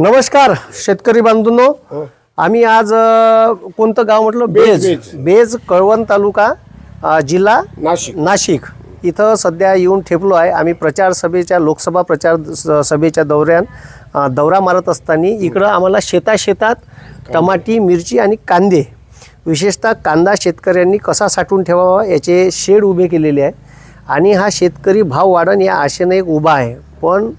नमस्कार शेतकरी बांधूंनो. आम्ही आज अ, कोणतं गाव म्हटलं? बेज बेज. बेज. कळवण तालुका अ, जिल्हा नाशिक. नाशिक. इथं सध्या येऊन ठेपलो आहे. आम्ही प्रचार सभेच्या लोकसभा प्रचार स- सभेच्या दौऱ्यात अ, दौरा मारत असताना इकडं आम्हाला शेताशेतात टमाटी मिरची आणि कांदे विशेषतः कांदा शेतकऱ्यांनी कसा साठवून ठेवावा याचे शेड उभे केलेले आहे. आणि हा शेतकरी भाव वाढन या आशेनं एक उभा आहे. पण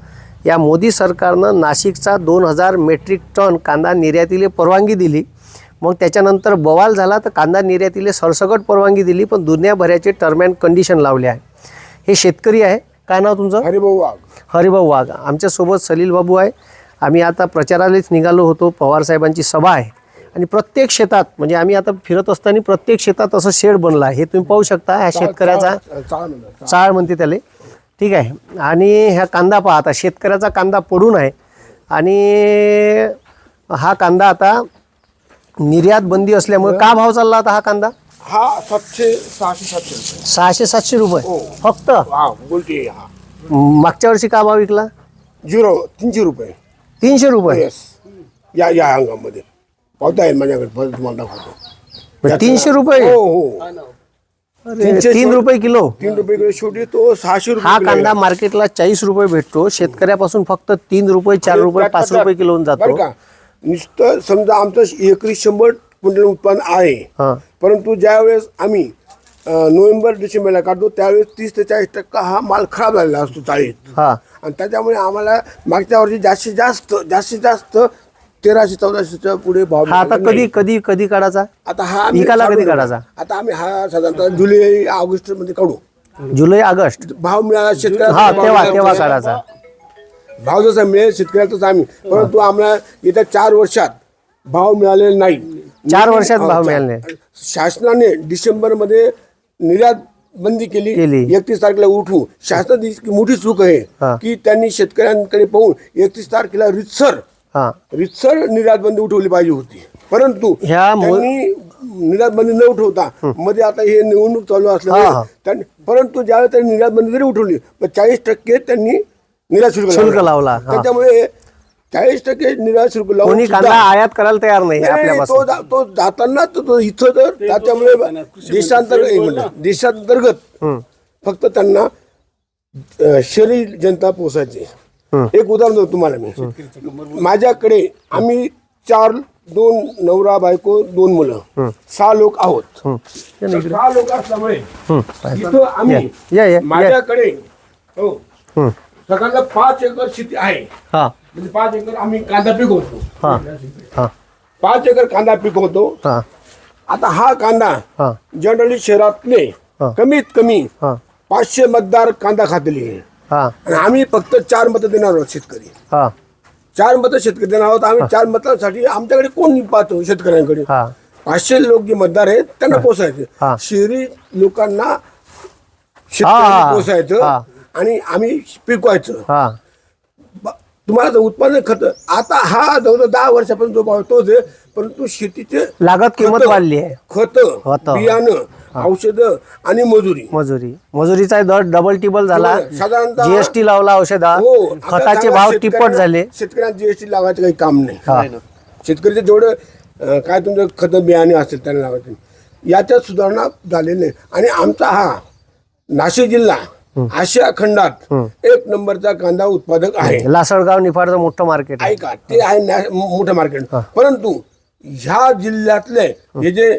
या मोदी सरकारनं नाशिकचा दोन हजार मेट्रिक टन कांदा निर्यातीला परवानगी दिली. मग त्याच्यानंतर बवाल झाला तर कांदा निर्यातीला सरसकट परवानगी दिली पण दुनियाभराचे टर्म अँड कंडिशन लावले आहे. हे शेतकरी आहे. काय नाव तुमचं? हरिभाऊ वाघ. हरिभाऊ वाघ. आमच्यासोबत सलील बाबू आहे. आम्ही आता प्रचारालाच निघालो होतो. पवारसाहेबांची सभा आहे. आणि प्रत्येक शेतात म्हणजे आम्ही आता फिरत असताना प्रत्येक शेतात असं शेड बनलं आहे. हे तुम्ही पाहू शकता. ह्या शेतकऱ्याचा चाळ- म्हणते त्याला. ठीक आहे. आणि ह्या कांदा पहा आता शेतकऱ्याचा कांदा पडून आहे. आणि हा कांदा आता निर्यात बंदी असल्यामुळे का भाव चालला आता हा कांदा? हा सातशे सहाशे सातशे. सहाशे सातशे रुपये? हो. फक्त? हा हा. मागच्या वर्षी का भाव विकला? झिरो तीनशे रुपये. तीनशे रुपये? येस या या हंगामध्ये पावता येईल माझ्याकडे परत तुम्हाला दाखवतो. तीनशे रुपये? हो हो. तीनशे तीन रुपये किलो. तीन रुपये किलो. शेवटी तो सहाशे रुपये हा किलो कांदा. मार्केटला चाळीस रुपये भेटतो. शेतकऱ्यापासून फक्त तीन रुपये चार रुपये त्यात- पाच रुपये किलोन बरं जातो का? नुसतं समजा आमचं एकरी शंभर क्विंटल उत्पन्न आहे. हा. परंतु ज्यावेळेस आम्ही अं, नोव्हेंबर डिसेंबरला काढतो त्यावेळेस तीस ते चाळीस टक्का हा माल खराब झालेला असतो चाळीत. हा. आणि त्याच्यामुळे आम्हाला मागच्या वर्षी जास्तीत जास्त जास्तीत जास्त तेराशे चौदाशेच्या पुढे भाव हा आता मिळाला कधी कधी कधी काढायचा? आता हा आम्ही विकायला कधी काढायचा? आता आम्ही हा साधारणतः जुलै ऑगस्टमध्ये काढू. जुलै ऑगस्ट? भाव मिळाला हा शेतकऱ्याला भाव तेव्हा मिळाला. तेव्हा तसा- काढायचा. भाव जसा मिळेल शेतकऱ्याचाच आम्ही. परंतु आम्हाला येत्या चार वर्षात भाव मिळालेला नाही. चार वर्षात भाव मिळाले नाही. शासनाने डिसेंबरमध्ये निर्यात बंदी केली. केली. एकतीस तारखेला उठू. शासनाची इतकी मोठी चूक आहे. की त्यांनी शेतकऱ्यांकडे पाहून एकतीस तारखेला रितसर हा रितसर निर्यात बंदी उठवली पाहिजे होती परंतु ह्या मो- त्यांनी निर्यात बंदी न उठवता मध्ये आता हे निवडणूक चालू हा. असल्यामुळे त्यांनी परंतु ज्यावेळेस त्यांनी निर्यात बंदी जरी उठवली पण चाळीस टक्के त्यांनी निर्यात शुल्क शुल्क लावलं. हा. त्याच्यामुळे चाळीस टक्के निर्यात शुल्क लावून कोणी सुद्धा- कांदा आयात करायला तयार नाही नाही, नाही, तो आपल्यापासून जा- तो जाताना तो तो इथं तर त्याच्यामुळे देशांतर्गत एक मिनिट, देशांतर्गत हम्म. फक्त त्यांना अं, शहरी जनता पोसायची एक उदाहरण देतो तुम्हाला मी. माझ्याकडे आम्ही चार दोन नवरा बायको दोन मुलं. सहा लोक आहोत. सहा लोक असल्यामुळे इथं आम्ही. माझ्याकडे हो. सगळ्यांना पाच एकर शेती आहे. हा. म्हणजे पाच एकर आम्ही कांदा पिकवतो. हा. हा. पाच एकर कांदा पिकवतो. हा. आता हा कांदा जनरली शहरातले. कमीत कमी पाचशे मतदार कांदा खातेली. आहे हा. आणि आम्ही फक्त चार मतं देणार आहोत शेतकरी. हा. चार मतं शेतकरी देणार आहोत. आम्ही चार मतांसाठी आमच्याकडे कोण पाहतो शेतकऱ्यांकडे? हा. पाचशे लोक जे मतदार आहेत त्यांना पोसायचे हा. शहरी लोकांना हा. पोसायचं. आणि आम्ही पिकवायचं. हा. ब- तुम्हाला तर उत्पादन खत आता हा जवळजवळ दहा वर्षापासून जो भाव तोच आहे परंतु शेतीचे लागत किंमत खतं, वाढली आहे. खतं खतं. बियाणं औषधं आणि मजुरी. मजुरी. मजुरीचा दर डबल टिबल झाला. साधारणतः- जीएसटी लावला औषधा. हो आता खताचे भाव शेतकऱ्यांना- टिप्पट झाले. शेतकऱ्यांना जीएसटी लावायचं काही काम हा. नाही शेतकऱ्याचे जेवढं अं, काय तुमचं खत बियाणे असेल त्यांना लावायचं याच्यात सुधारणा झालेली नाही. आणि आमचा हा नाशिक जिल्हा आशिया खंडात एक नंबरचा कांदा उत्पादक आहे. लासळगाव निफाडचं मोठं मार्केट आहे. ऐका ते आहे नॅ- मोठं मार्केट परंतु ह्या जिल्ह्यातले हे जे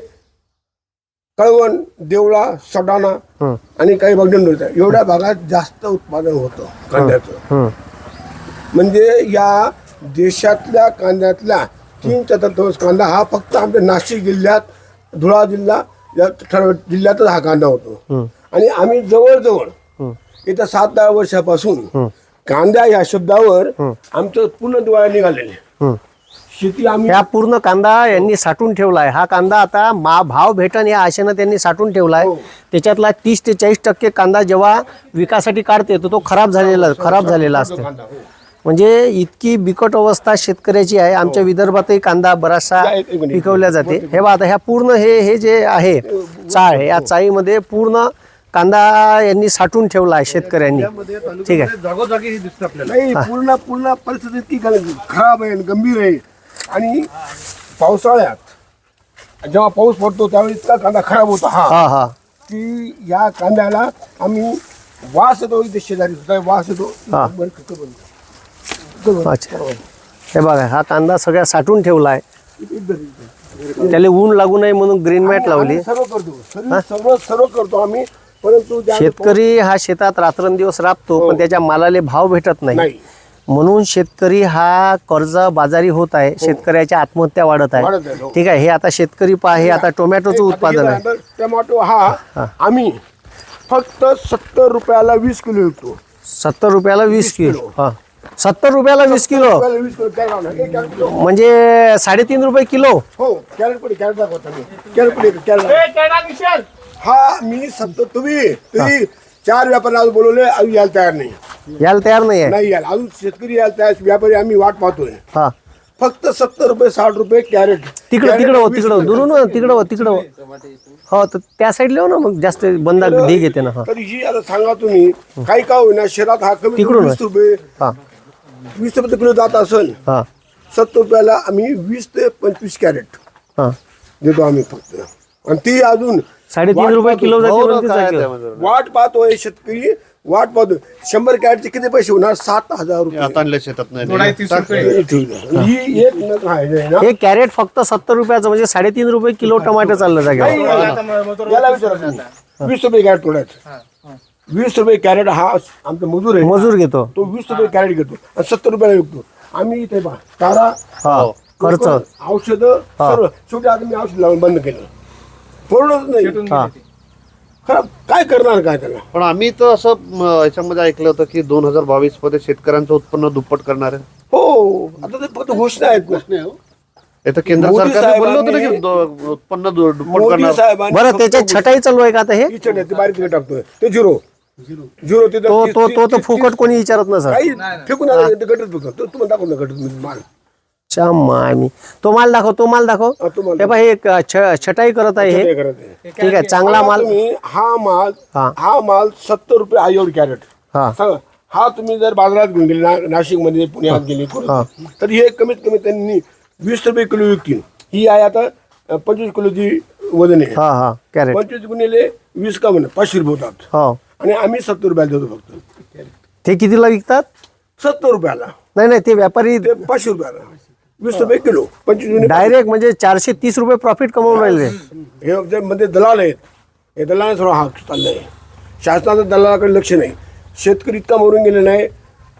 कळवण देवळा सडाणा. आणि काही बगडन एवढ्या भागात जास्त उत्पादन होतं कांद्याचं. म्हणजे या देशातल्या कांद्यातल्या तीन चतुर्थांश कांदा हा फक्त आमच्या नाशिक जिल्ह्यात धुळा जिल्हा या जिल्ह्यातच हा कांदा होतो. आणि आम्ही जवळजवळ येत्या सात दहा वर्षापासून कांदा या शब्दावर आमचं पूर्ण दिवाळी निघालेले. शेती आम्ही ह्या पूर्ण कांदा यांनी साठवून ठेवलाय. हा कांदा आता मा भाव भेटन या आशेनं त्यांनी साठवून ठेवलाय. हो. त्याच्यातला तीस ते चाळीस टक्के कांदा जेव्हा विकासाठी काढते तर तो खराब झालेला खराब झालेला असतो. कांदा हो. म्हणजे इतकी बिकट अवस्था शेतकऱ्याची आहे. आमच्या विदर्भातही कांदा बराचसा या, एक- एक मिनिट. पिकवल्या जाते. हे बघा आता ह्या पूर्ण हे हे जे आहे चाळ या चाळीमध्ये पूर्ण कांदा यांनी साठवून ठेवला आहे शेतकऱ्यांनी. ठीक आहे. जागोजागी हे दिसतं आपल्याला. नाही पूर्ण पूर्ण परिस्थिती इतकी ग- खराब आहे गंभीर आहे. आणि पावसाळ्यात जेव्हा पाऊस पडतो त्यावेळी इतका कांदा खराब होतो हा. हा हा. की या कांद्याला आम्ही वास येतो इथे शेजारी सुद्धा वास येतो. हा. अच्छा. हे बघा हा कांदा सगळा साठवून ठेवला आहे इथे- इथे- इथे. त्याला ऊन लागू नये म्हणून ग्रीन मॅट लावली आम्ही सर्व करतो. सर्व सर्व सर्व करतो आम्ही. परंतु ज्या शेतकरी हा शेतात रात्रंदिवस राबतो पण त्याच्या मालाले भाव भेटत नाही. नाही. म्हणून शेतकरी हा कर्ज बाजारी होत आहे. शेतकऱ्याच्या आत्महत्या वाढत वाढत आहे आहे, हो. ठीक आहे हे आता शेतकरी पहा हे आता टोमॅटोचं उत्पादन आहे. टोमॅटो हा आम्ही फक्त सत्तर रुपयाला वीस किलो विकतो. सत्तर रुपयाला वीस किलो. हा. सत्तर रुपयाला वीस किलो. रुपयाला वीस किलो कॅरेट आणा. एक कॅरेट किलो. म्हणजे साडेतीन रुपये किलो. हो कॅरेट पडे कॅरेट दाखवता मी कॅरेट पडे कॅरेट. हा मी सत्तर तुम्ही तुम्ही चार व्यापारी आज बोलवले अजून यायला तयार नाही यायला तयार नाही आहे नाही यायला. अजून शेतकरी यायला तयार व्यापारी आम्ही वाट पाहतोय. हा. फक्त सत्तर रुपये साठ रुपये कॅरेट. तिकडं तिकडं हो तिकडं. दुरून हो, तिकडं हो, तिकडं. हो. हो तर त्या साईडला हो ना मग जास्त बंदा ढीग येते ना हा. तर ही आता सांगा तुम्ही काही का होईना शहरात हा कमी तिकडून वीस रुपये हा. वीस रुपये किलो जात असेल हा. सत्तर रुपयाला आम्ही वीस ते पंचवीस कॅरेट हा. देतो आम्ही फक्त. आणि ती अजून साडेतीन रुपये. किलो जाते हो ना, म्हणते काय जागेवर. त्यामध्ये? वाट पाहतोय शेतकरी वाट पाहतो शंभर कॅरेटचे किती पैसे होणार? सात हजार रुपये. आता शेतात नाही थोडा तीस रुपये. ठीक आहे. ही. एक नग आहे ना? हे कॅरेट फक्त सत्तर रुपयाचं म्हणजे साडेतीन रुपये किलो टमाटर चाललं जागेवर. याला विचारा तुम्ही. वीस रुपये कॅरेट तोडायचं वीस रुपये कॅरेट हा आमचा मजूर आहे मजूर घेतो. तो वीस रुपये कॅरेट घेतो. आणि सत्तर रुपयाला विकतो. आम्ही इथे पहा तारा हा खर्च. औषध सर्व. शेवटी आता मी औषध लावून बंद केलं. परवडत नाही. हा. खरं काय करणार काय त्याला पण आम्ही तर असं म, याच्यामध्ये ऐकलं होतं की दोन हजार बावीसमध्ये शेतकऱ्यांचं उत्पन्न दुप्पट करणार आहे. हो आता ते फक्त घोषणा आहेत इथं केंद्र मोदी सरकारने बोललं होतं ना की साहेबांनी- दो- उत्पन्न दु- दुप्पट मोदी करणार. साहेबांनी बरं फक्त त्याच्यात छटाई चालू आहे का आता हे? ते बारीक तिकडे टाकतोय. ते झिरो. झिरो. तिथं तो तो तो तर फुकट कोणी विचारत काही फेकून आलं ते फेकून तो तुम्हाला दाखवून द्या गटत माल मामी तो माल दाखव तो माल दाखव. हा, तो माल हे पाहि एक छ- छटाई करत आहे हे. करत आहे. ठीक आहे चांगला माल तुम्ही हा माल हा. हा माल सत्तर रुपये आहे एवढी कॅरेट. हा. सांगा हा तुम्ही जर बाजारात घेऊन गेले ना नाशिकमध्ये पुण्यात गेले कुठं, तर हे कमीत कमी त्यांनी वीस रुपये किलो विकतील. ही आहे आता अ, पंचवीस किलोची वजन आहे. हा हा कॅरेट. पंचवीस गुणिले वीस का म्हणा पाचशे रुपये होतात. हो. आणि आम्ही सत्तर रुपयाला देतो फक्त. ते कितीला विकतात? सत्तर रुपयाला. नाही नाही ते व्यापारी ते पाचशे रुपयाला. वीस रुपये किलो पंचवीस डायरेक्ट म्हणजे चारशे तीस रुपये प्रॉफिट कमवून राहिले. हे जे मध्ये दलाल आहेत हे दलाल थोडा हात चाललाय. शासनाचं दलालाकडे लक्ष नाही. शेतकरी इतका मरून गेले नाही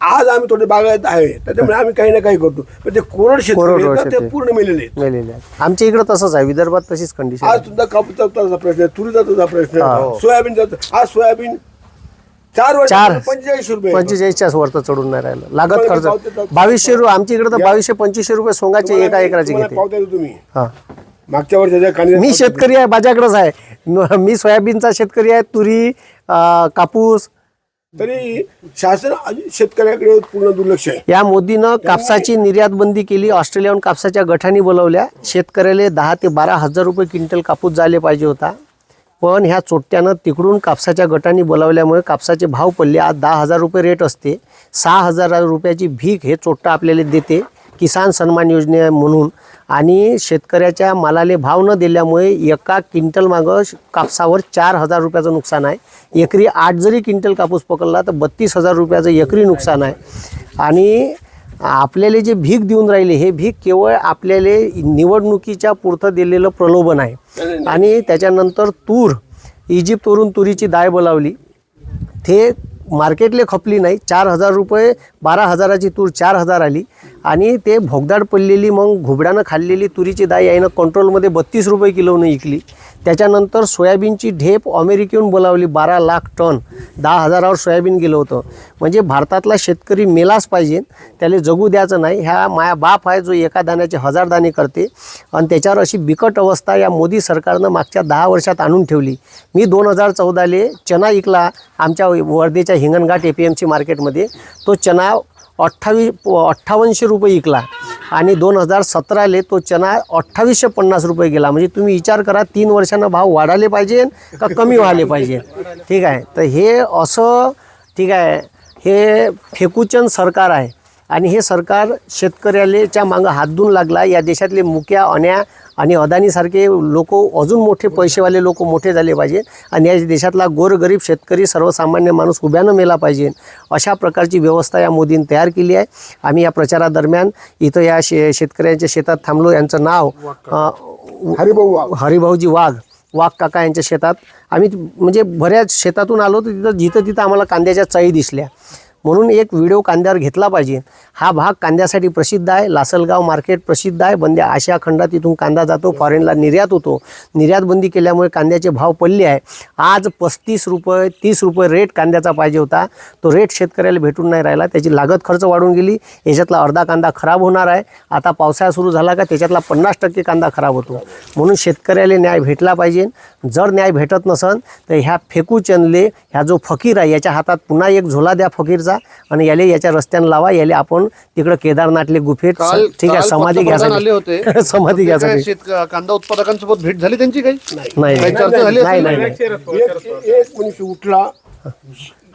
आज आम्ही थोडे बागायत आहे. त्याच्यामुळे आम्ही काही ना काही करतो. पण ते कोरड शेतकरी कोरड ना, ते शेतकरी. पूर्ण मेलेले आहेत. मेलेले आमच्या इकडं तसंच आहे. विदर्भात तशीच कंडिशन आज सुद्धा कापूसचा तुझा प्रश्न आहे तुरीचा प्रश्न आहे सोयाबीनचा. आज सोयाबीन चार वर्ष चार. पंचेचाळीस रुपये. पंचेचाळीसच्या वरतं चढून नाही राहिलं. लागत खर्च. बावीसशे रुपये आमच्या इकडे तर बावीसशे पंचवीसशे रुपये सोंगाचे एका एकराचे घेते. तुम्ही. हा. मागच्या वर्षाच्या मी शेतकरी आहे माझ्याकडेच आहे. मी सोयाबीनचा शेतकरी आहे तुरी कापूस. तरी शासन शेतकऱ्याकडे पूर्ण दुर्लक्ष आहे. या मोदीनं कापसाची निर्यात बंदी केली. ऑस्ट्रेलियाहून कापसाच्या गठानी बोलवल्या. शेतकऱ्याला दहा ते बारा हजार रुपये क्विंटल कापूस झाले पाहिजे होता. पण ह्या चोट्ट्यानं तिकडून कापसाच्या गटांनी बोलावल्यामुळे कापसाचे भाव पडले. आज दहा हजार रुपये रेट असते. सहा हजार रुपयाची भीक हे चोट्टा आपल्याला देते. किसान सन्मान योजने म्हणून. आणि शेतकऱ्याच्या मालाले भाव न दिल्यामुळे एका क्विंटल मागं श- कापसावर चार हजार रुपयाचं नुकसान आहे. एकरी आठ जरी क्विंटल कापूस पकडला तर बत्तीस हजार रुपयाचं एकरी नुकसान आहे. आणि आपल्याला जे भीक देऊन राहिले हे भीक केवळ आपल्याला निवडणुकीच्या पुरतं दिलेलं प्रलोभन आहे. आणि त्याच्यानंतर तूर इजिप्तवरून तुरीची डाळ बोलावली. ते मार्केटले खपली नाही. चार हजार रुपये बारा हजाराची तूर चार हजार आली. आणि ते भोगदाड पडलेली मग घुबडानं खाल्लेली तुरीची दाई यायनं कंट्रोलमध्ये बत्तीस रुपये किलोनं विकली त्याच्यानंतर सोयाबीनची ढेप अमेरिकेहून बोलावली बारा लाख टन. दहा हजारावर सोयाबीन गेलं होतं. म्हणजे भारतातला शेतकरी मेलाच पाहिजे त्याला जगू द्यायचं नाही. ह्या माया बाप आहे जो एका दाण्याचे हजार दाणे करते. आणि त्याच्यावर अशी बिकट अवस्था या मोदी सरकारनं मागच्या दहा वर्षात आणून ठेवली. मी दोन हजार चौदाले चना इकला आमच्या वर्धेच्या Hinganghat A P M C मार्केटमध्ये तो चना अठ्ठावी अठ्ठावन्नशे रुपये विकला. आणि दोन हजार सतराले तो चना अठ्ठावीसशे पन्नास रुपये गेला. म्हणजे तुम्ही विचार करा तीन वर्षांना भाव वाढाले पाहिजे का कमी व्हायला पाहिजे? ठीक आहे. तर हे असं ठीक आहे हे फेकूचंद सरकार आहे. आणि हे सरकार शेतकऱ्यालेच्या मागं हात धुवून लागला. या देशातले मुक्या अन्या आणि अदानीसारखे लोक अजून मोठे पैसेवाले लोक मोठे झाले पाहिजे आणि या देशातला गोरगरीब शेतकरी सर्वसामान्य माणूस उभ्यानं मेला पाहिजे. अशा प्रकारची व्यवस्था या मोदींनी तयार केली आहे. आम्ही या प्रचारादरम्यान इथं या शे शेतकऱ्यांच्या शेतात थांबलो. यांचं नाव हरिभाऊ. हरिभाऊजी वाघ. वाघ काका यांच्या शेतात. आम्ही म्हणजे बऱ्याच शेतातून आलो तर तिथं. जिथं तिथं आम्हाला कांद्याच्या चाळी दिसल्या. म्हणून एक व्हिडिओ कांद्यावर घेतला पाहिजे. हा भाग कांद्यासाठी प्रसिद्ध आहे. लासलगाव मार्केट प्रसिद्ध आहे. बंद्या आशिया खंडात इथून कांदा जातो फॉरेनला निर्यात होतो. निर्यात बंदी केल्यामुळे कांद्याचे भाव पडले आहे. आज पस्तीस रुपये तीस रुपये रेट कांद्याचा पाहिजे होता. तो रेट शेतकऱ्याला भेटून नाही राहिला. त्याची लागत खर्च वाढून गेली. याच्यातला अर्धा कांदा खराब होणार आहे. आता पावसाळा सुरू झाला का त्याच्यातला पन्नास टक्के कांदा खराब होतो. म्हणून शेतकऱ्याला न्याय भेटला पाहिजे. जर न्याय भेटत नसन तर ह्या फेकू चंदले ह्या जो फकीर आहे याच्या हातात पुन्हा एक झोला द्या फकीरचा. आणि याले याच्या रस्त्यानं लावा याले आपण तिकडं केदारनाथले गुफेत काल ठीक आहे काल समाधी पंतप्रधान आले होते. घ्यायसाठी समाधी ते काय घ्यायसाठी शेत कांदा उत्पादकांसोबत भेट झाली त्यांची काही? नाही. काही नाही चर्चा झाली नाही असेल? नाही ना? नाही. एक एक मनुष्य उठला.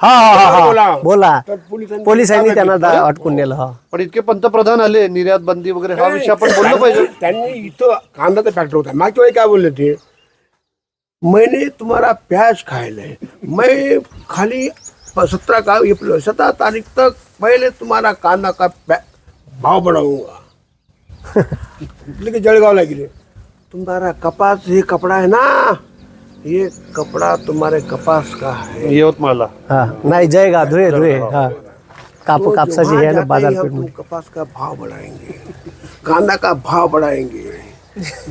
हा हा हा बोला. हा. बोला. तर पोलिसांनी पोलिसांनी त्यांना दा- अटकून नेलं हा. पण इतके पंतप्रधान आले निर्यात बंदी वगैरे हा विषय आपण बोललो पाहिजे. त्यांनी इथं कांदाचा फॅक्टर होता. मागच्या वेळी काय बोलले ते? मैंने तुम्हारा प्याज खाया है मैं खाली सत्रह का ये सत्रह तारीख तक पहले तुम्हारा कांदा का भाव बढ़ाऊंगा। लेकिन जळगाव ला गिरे तुम्हारा कपास ये कपड़ा है ना? ये कपड़ा तुम्हारे कपास का है। यवतमाळला। हा नाही जय गा धुळे धुळे हा. काप तो कापसाची हे ना बाजारपेठ हम तुम कपास का भाव बढ़ाएंगे। कांदा का भाव बढ़ाएंगे।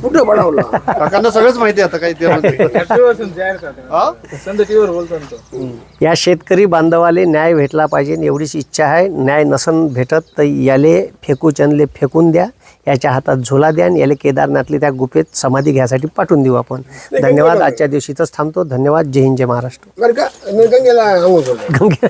कुठे बढ़ावला काकांना सगळंच माहिती आहे आता काही ते हा? या शेतकरी बांधवाले न्याय भेटला पाहिजे एवढीच इच्छा आहे. न्याय नसन भेटत तर याले फेकू चंदले फेकून द्या. याच्या हातात झोला द्या आणि याले केदारनाथले त्या गुफेत समाधी घ्यायसाठी पाठवून देऊ आपण. धन्यवाद. आजच्या दिवशीच थांबतो. धन्यवाद. जय हिंद जय महाराष्ट्र. बरं का? गंगेला आंघोळ. गंगे.